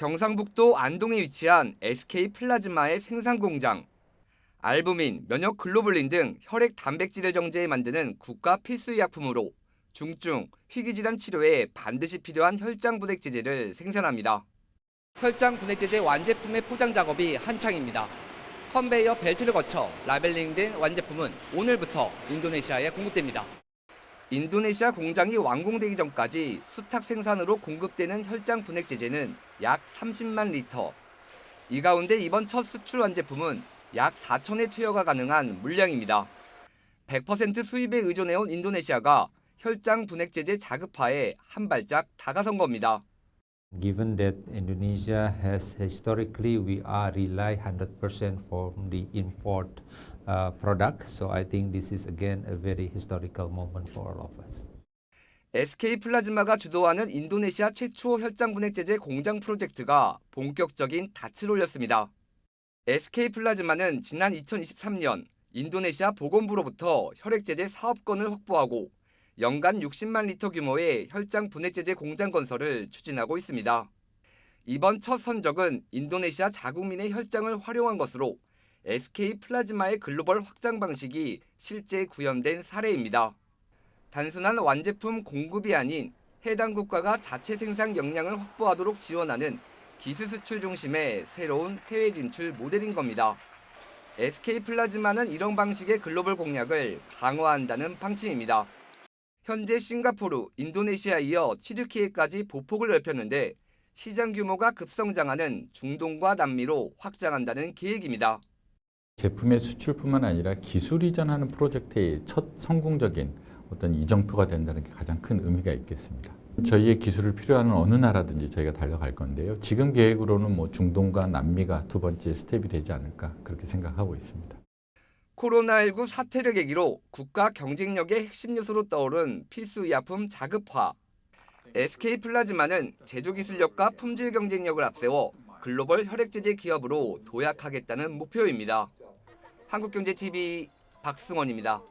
경상북도 안동에 위치한 SK 플라즈마의 생산 공장. 알부민, 면역 글로불린 등 혈액 단백질을 정제해 만드는 국가 필수 의약품으로 중증 희귀질환 치료에 반드시 필요한 혈장 분해제제를 생산합니다. 혈장 분해제제 완제품의 포장 작업이 한창입니다. 컨베이어 벨트를 거쳐 라벨링된 완제품은 오늘부터 인도네시아에 공급됩니다. 인도네시아 공장이 완공되기 전까지 수탁 생산으로 공급되는 혈장 분해 제제는 약 30만 리터. 이 가운데 이번 첫 수출 완제품은 약 4천의 투여가 가능한 물량입니다. 100% 수입에 의존해온 인도네시아가 혈장 분해 제제 자급화에 한 발짝 다가선 겁니다. Given that Indonesia has historically we are rely 100% from the import uh, product, so I think this is again a very historical moment for all of us. SK 플라즈마가 주도하는 인도네시아 최초 혈장 분해 제제 공장 프로젝트가 본격적인 닻을 올렸습니다. SK 플라즈마는 지난 2023년 인도네시아 보건부로부터 혈액 제제 사업권을 확보하고 연간 60만 리터 규모의 혈장 분해 제제 공장 건설을 추진하고 있습니다. 이번 첫 선적은 인도네시아 자국민의 혈장을 활용한 것으로 SK 플라즈마의 글로벌 확장 방식이 실제 구현된 사례입니다. 단순한 완제품 공급이 아닌 해당 국가가 자체 생산 역량을 확보하도록 지원하는 기술 수출 중심의 새로운 해외 진출 모델인 겁니다. SK 플라즈마는 이런 방식의 글로벌 공략을 강화한다는 방침입니다. 현재 싱가포르, 인도네시아에 이어 튀르키예까지 보폭을 넓혔는데 시장 규모가 급성장하는 중동과 남미로 확장한다는 계획입니다. 제품의 수출뿐만 아니라 기술 이전하는 프로젝트의 첫 성공적인 어떤 이정표가 된다는 게 가장 큰 의미가 있겠습니다. 저희의 기술을 필요하는 어느 나라든지 저희가 달려갈 건데요. 지금 계획으로는 뭐 중동과 남미가 두 번째 스텝이 되지 않을까 그렇게 생각하고 있습니다. 코로나19 사태를 계기로 국가 경쟁력의 핵심 요소로 떠오른 필수 의약품 자급화. SK 플라즈마는 제조 기술력과 품질 경쟁력을 앞세워 글로벌 혈액제제 기업으로 도약하겠다는 목표입니다. 한국경제TV 박승원입니다.